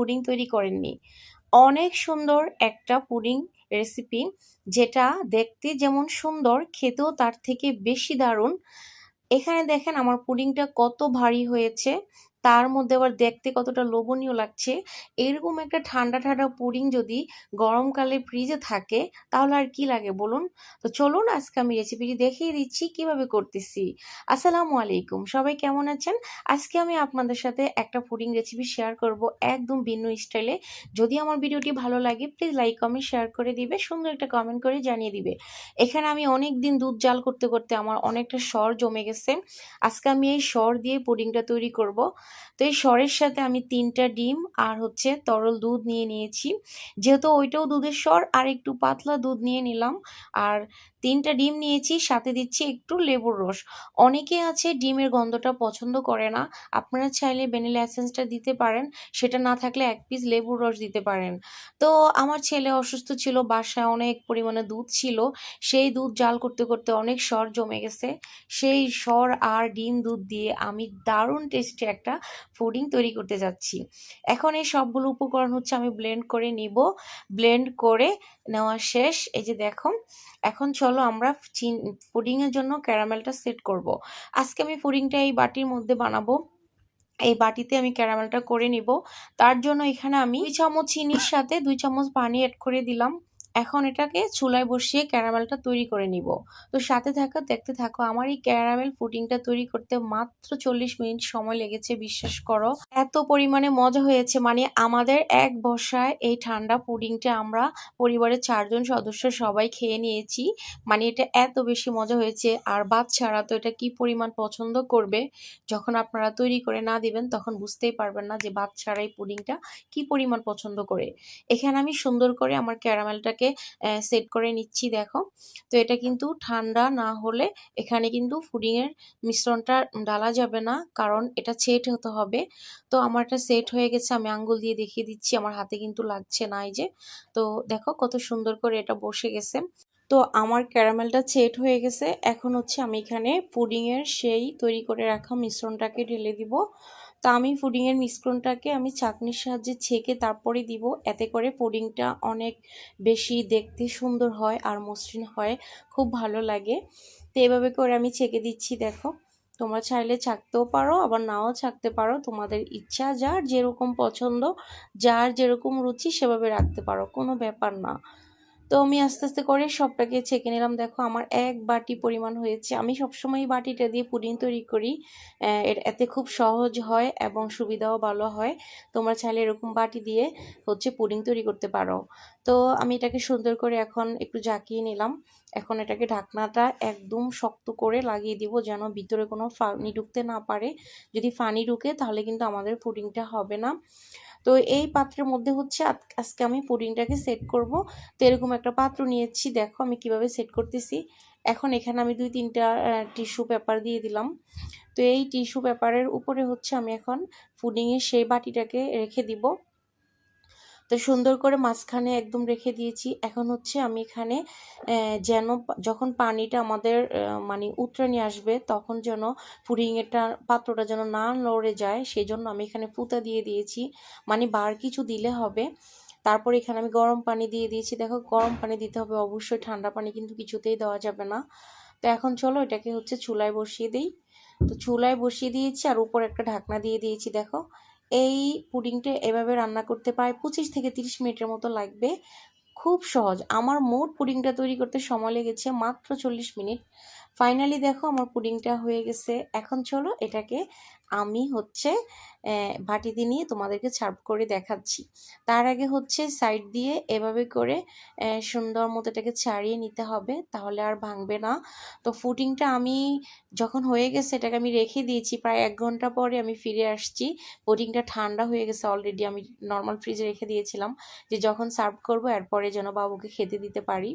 Pudding তৈরি করেননি। অনেক সুন্দর একটা পুডিং রেসিপি যেটা দেখতে যেমন সুন্দর, খেতেও তার থেকে বেশি দারুণ। এখানে দেখেন আমার পুডিংটা কত ভারী হয়েছে। তার মধ্যে আবার দেখতে কতটা লোভনীয় লাগছে। এরকম একটা ঠান্ডা ঠান্ডা পুডিং যদি গরমকালে ফ্রিজে থাকে, তাহলে আর কি লাগে বলুন? তো চলুন, আজকে আমি রেসিপিটি দেখিয়ে দিচ্ছি, কীভাবে করতেছি। আসসালামু আলাইকুম, সবাই কেমন আছেন? আজকে আমি আপনাদের সাথে একটা পুডিং রেসিপি শেয়ার করব একদম ভিন্ন স্টাইলে যদি আমার ভিডিওটি ভালো লাগে প্লিজ লাইক কমেন্ট শেয়ার করে দিবে, সুন্দর একটা কমেন্ট করে জানিয়ে দিবে। এখানে আমি অনেক দিন দুধ জাল করতে করতে আমার অনেকটা স্বর জমে গেছে। আজকে আমি এই স্বর দিয়ে পুডিংটা তৈরি করব। তো এই স্বরের সাথে আমি তিনটা ডিম আর হচ্ছে তরল দুধ নিয়ে নিয়েছি। যেহেতু ওইটাও দুধের স্বর আর একটু পাতলা দুধ নিয়ে নিলাম। আর তিনটা ডিম নিয়েছি, সাথে দিচ্ছি একটু লেবুর রস। অনেকে আছে ডিমের গন্ধটা পছন্দ করে না। আপনারা চাইলে ভ্যানিলা এসেন্সটা দিতে পারেন, সেটা না থাকলে এক পিস লেবুর রস দিতে পারেন। তো আমার ছেলে অসুস্থ ছিল, বাসায় অনেক পরিমাণে দুধ ছিল। সেই দুধ জাল করতে করতে অনেক সর জমে গেছে। সেই সর আর ডিম দুধ দিয়ে আমি দারুণ টেস্টি একটা পুডিং তৈরি করতে যাচ্ছি। এখন এই সবগুলো উপকরণ হচ্ছে আমি ব্লেন্ড করে নিব। ব্লেন্ড করে নেওয়া শেষ। এই যে দেখো এখন চলো আমরা পুডিংয়ের জন্য ক্যারামেলটা সেট করব। আজকে আমি পুডিংটা এই বাটির মধ্যে বানাবো। এই বাটিতে আমি ক্যারামেলটা করে নিব। তার জন্য এখানে আমি দুই চামচ চিনির সাথে দুই চামচ পানি অ্যাড করে দিলাম। এখন এটাকে চুলায় বসিয়ে ক্যারামেলটা তৈরি করে নিব। তো সাথে থাকো, দেখতে থাকো, আমার এই ক্যারামেল পুডিংটা তৈরি করতে মাত্র চল্লিশ মিনিট সময় লেগেছে, বিশ্বাস করো। এত পরিমাণে মজা হয়েছে মানে আমাদের এক বসায় এই ঠান্ডা পুডিংটা আমরা পরিবারের চারজন সদস্য সবাই খেয়ে নিয়েছি মানে এটা এত বেশি মজা হয়েছে। আর বাচ্চারা তো এটা কি পরিমাণ পছন্দ করবে? যখন আপনারা তৈরি করে না দিবেন, তখন বুঝতেই পারবেন না যে বাচ্চারা এই পুডিংটা কি পরিমাণ পছন্দ করে। এখানে আমি সুন্দর করে আমার ক্যারামেলটাকে এটাকে সেট করে নিচ্ছি দেখো। তো এটা কিন্তু ঠান্ডা না হলে এখানে কিন্তু ফুডিংয়ের মিশ্রণটা ডালা যাবে না, কারণ এটা সেট হতে হবে। তো আমার এটা সেট হয়ে গেছে, আমি আঙ্গুল দিয়ে দেখিয়ে দিচ্ছি, আমার হাতে কিন্তু লাগছে না এই যে। তো দেখো কত সুন্দর করে এটা বসে গেছে। তো আমার ক্যারামেলটা সেট হয়ে গেছে, এখন হচ্ছে আমি এখানে পুডিংয়ের সেই তৈরি করে রাখা মিশ্রণটাকে ঢেলে দিব। তো আমি পুডিংয়ের মিশ্রণটাকে আমি চাকনির সাহায্যে ছেঁকে তারপরে দিব। এতে করে পুডিংটা অনেক বেশি দেখতে সুন্দর হয় আর মসৃণ হয়, খুব ভালো লাগে। তো এভাবে করে আমি ছেঁকে দিচ্ছি, দেখো। তোমরা চাইলে ছাকতেও পারো, আবার নাও ছাকতে পারো। তোমাদের ইচ্ছা, যার যেরকম পছন্দ, যার যেরকম রুচি, সেভাবে রাখতে পারো, কোনো ব্যাপার না। তো আমি আস্তে আস্তে করে সবটাকে ছেঁকে নিলাম। দেখো আমার এক বাটি পরিমাণ হয়েছে। আমি সবসময় বাটিটা দিয়ে পুডিং তৈরি করি। এতে খুব সহজ হয় এবং সুবিধাও ভালো হয়। তোমরা চাইলে এরকম বাটি দিয়ে হচ্ছে পুডিং তৈরি করতে পারো। তো আমি এটাকে সুন্দর করে এখন একটু জাকিয়ে নিলাম। এখন এটাকে ঢাকনাটা একদম শক্ত করে লাগিয়ে দিব যেন ভিতরে কোনো ফানি ঢুকতে না পারে। যদি ফানি ঢুকে তাহলে কিন্তু আমাদের পুডিংটা হবে না। তো এই পাত্রের মধ্যে হচ্ছে আজকে আমি পুডিংটাকে সেট করব। তো এরকম একটা পাত্র নিয়েছি, দেখো আমি কীভাবে সেট করতেছি। এখন এখানে আমি দুই, তিনটা টিস্যু পেপার দিয়ে দিলাম। তো এই টিস্যু পেপারের উপরে হচ্ছে আমি এখন পুডিংয়ের সেই বাটিটাকে রেখে দিব। তো সুন্দর করে মাঝখানে একদম রেখে দিয়েছি। এখন হচ্ছে আমি এখানে যেন যখন পানিটা আমাদের মানে উতরে নিয়ে আসবে, তখন যেন পুডিংয়েরটা পাত্রটা যেন না নড়ে যায় সেই জন্য আমি এখানে পুঁতা দিয়ে দিয়েছি। মানে বার কিছু দিলে হবে। তারপর এখানে আমি গরম পানি দিয়ে দিয়েছি। দেখো, গরম পানি দিতে হবে অবশ্যই, ঠান্ডা পানি কিন্তু কিছুতেই দেওয়া যাবে না। তো এখন চলো এটাকে হচ্ছে চুলায় বসিয়ে দিই। তো চুলায় বসিয়ে দিয়েছি আর উপর একটা ঢাকনা দিয়ে দিয়েছি, দেখো। এই পুডিংটা এভাবে রান্না করতে প্রায় পঁচিশ থেকে তিরিশ মিনিটের মতো লাগবে। খুব সহজ। আমার মোট পুডিংটা তৈরি করতে সময় লেগেছে মাত্র চল্লিশ মিনিট। ফাইনালি দেখো আমার পুডিংটা হয়ে গেছে। এখন চলো এটাকে আমি হচ্ছে বাটিতে নিয়ে তোমাদেরকে সার্ভ করে দেখাচ্ছি। তার আগে হচ্ছে সাইড দিয়ে এভাবে করে সুন্দর মতো এটাকে ছাড়িয়ে নিতে হবে, তাহলে আর ভাঙবে না। তো ফুটিংটা আমি যখন হয়ে গেছে এটাকে আমি রেখে দিয়েছি, প্রায় এক ঘণ্টা পরে আমি ফিরে আসছি। পুডিংটা ঠান্ডা হয়ে গেছে অলরেডি আমি নর্মাল ফ্রিজে রেখে দিয়েছিলাম যে যখন সার্ভ করব এরপরে যেন বাবুকে খেতে দিতে পারি।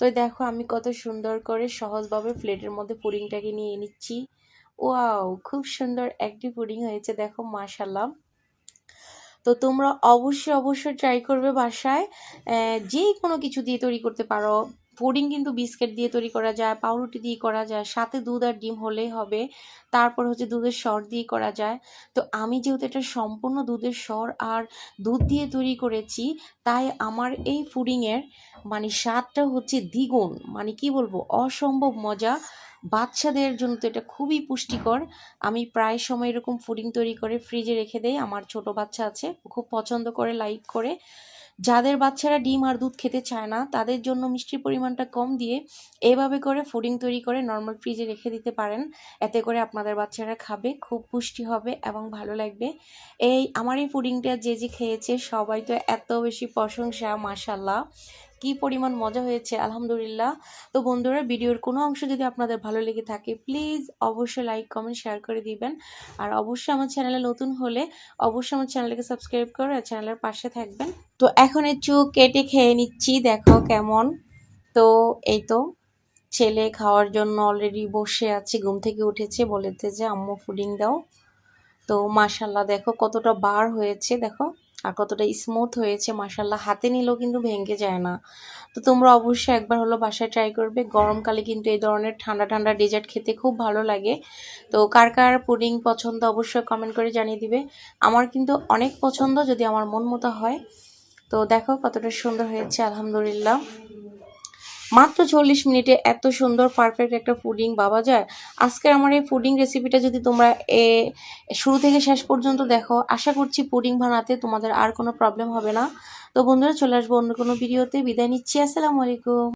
তো দেখো আমি কত সুন্দর করে সহজভাবে প্লেটের মধ্যে পুডিংটাকে নিয়ে নিচ্ছি। ওয়াও, খুব সুন্দর একটি পুডিং হয়েছে, দেখো মাশাল্লাহ তো তোমরা অবশ্যই অবশ্যই ট্রাই করবে বাসায়। যে কোনো কিছু দিয়ে তৈরি করতে পারো। পুডিং কিন্তু বিস্কিট দিয়ে তৈরি করা যায়, পাউরুটি দিয়ে করা যায়, সাথে দুধ আর ডিম হলেই হবে। তারপর হচ্ছে দুধের স্বর দিয়ে করা যায়। তো আমি যেহেতু এটা সম্পূর্ণ দুধের স্বর আর দুধ দিয়ে তৈরি করেছি, তাই আমার এই পুডিংয়ের মানে স্বাদটা হচ্ছে দ্বিগুণ। মানে কি বলব, অসম্ভব মজা। বাচ্চাদের জন্য তো এটা খুবই পুষ্টিকর। আমি প্রায় সময় এরকম পুডিং তৈরি করে ফ্রিজে রেখে দেই। আমার ছোট বাচ্চা আছে খুব পছন্দ করে লাইক করে। যাদের বাচ্চারা ডিম আর দুধ খেতে চায় না, তাদের জন্য মিষ্টির পরিমাণটা কম দিয়ে এভাবে করে ফুডিং তৈরি করে নর্মাল ফ্রিজে রেখে দিতে পারেন। এতে করে আপনাদের বাচ্চারা খাবে, খুব পুষ্টি হবে এবং ভালো লাগবে। এই, আমার এই ফুডিংটা যে যে খেয়েছে সবাই তো এত বেশি প্রশংসা মাশাল্লাহ কি পরিমাণ মজা হয়েছে, আলহামদুলিল্লাহ। তো বন্ধুরা, ভিডিওর কোনো অংশ যদি আপনাদের ভালো লেগে থাকে প্লিজ অবশ্যই লাইক কমেন্ট শেয়ার করে দিবেন। আর অবশ্যই আমার চ্যানেলে নতুন হলে অবশ্যই আমার চ্যানেলকে সাবস্ক্রাইব করে আর চ্যানেলের পাশে থাকবেন। তো এখন এই একটু কেটে খেয়ে নিচ্ছি, দেখো কেমন। তো এই তো, ছেলে খাওয়ার জন্য অলরেডি বসে আছে, ঘুম থেকে উঠেছে, বলেছে যে, আম্মু ফুডিং দাও। তো মাশাল্লাহ দেখো কতটা বার হয়েছে, দেখো। আর কতটা স্মুথ হয়েছে মাসাল্লাহ হাতে নিলেও কিন্তু ভেঙে যায় না। তো তোমরা অবশ্যই একবার হলো বাসায় ট্রাই করবে। গরমকালে কিন্তু এই ধরনের ঠান্ডা ঠান্ডা ডেজার্ট খেতে খুব ভালো লাগে। তো কার কার পুডিং পছন্দ অবশ্যই কমেন্ট করে জানিয়ে দিবে। আমার কিন্তু অনেক পছন্দ যদি আমার মন মতো হয়। তো দেখো কতটা সুন্দর হয়েছে, আলহামদুলিল্লাহ। মাত্র চল্লিশ মিনিটে এত সুন্দর পারফেক্ট একটা ফুডিং পাওয়া যায়। আজকের আমার এই ফুডিং রেসিপিটা যদি তোমরা এ, শুরু থেকে শেষ পর্যন্ত দেখো, আশা করছি পুডিং বানাতে তোমাদের আর কোনো প্রবলেম হবে না। তো বন্ধুরা, চলে আসব অন্য কোনো ভিডিওতে বিদায় নিচ্ছি, আসসালামু আলাইকুম।